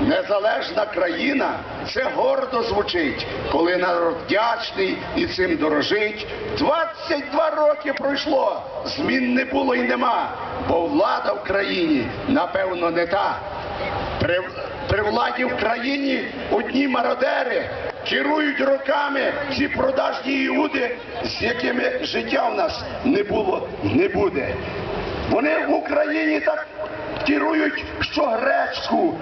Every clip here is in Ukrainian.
Незалежна країна це гордо звучить, коли народ вдячний і цим дорожить. 22 роки пройшло, змін не було і нема, бо влада в країні, напевно, не та. При, при владі в країні одні мародери керують роками ці продажні іуди, з якими життя в нас не було не буде. Вони в Україні так керують, що гречку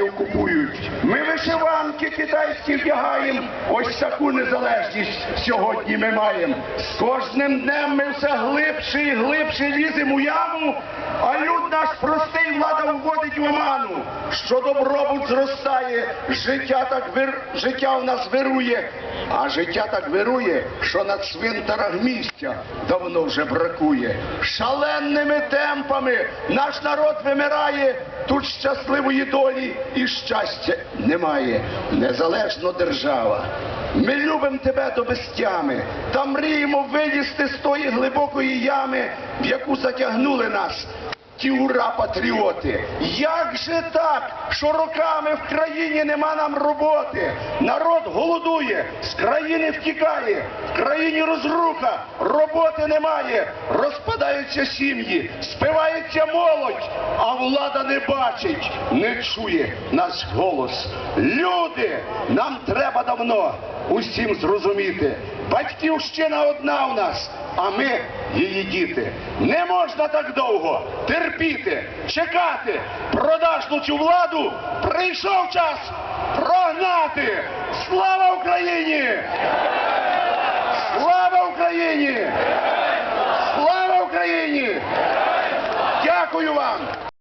Китаю купують. Ми вишиванки китайські вдягаємо, ось таку незалежність сьогодні ми маємо. З кожним днем ми все глибше і глибше ліземо у яму, а люд наш простий влада вводить в оману, що добробут зростає, життя так вир... життя в нас вирує, а життя так вирує, що на цвинтарах місця давно вже бракує. Шаленими темпами наш народ вимирає, тут щасливої долі і щастя немає. Незалежно держава. Ми любимо тебе до безтями, та мріємо вилізти з тої глибокої ями, в яку затягнули нас ті ура патріоти. Як же так, що роками в країні нема нам роботи? Народ голодує, з країни втікає, в країні розруха, роботи немає, розпадаються сім'ї, спивається молодь, а влада не бачить, не чує наш голос. Люди, нам треба давно усім зрозуміти. Батьківщина одна у нас, а ми її діти. Не можна так довго терпіти, чекати продажну цю владу. Прийшов час прогнати. Слава Україні! Слава Україні! Слава Україні! Дякую вам!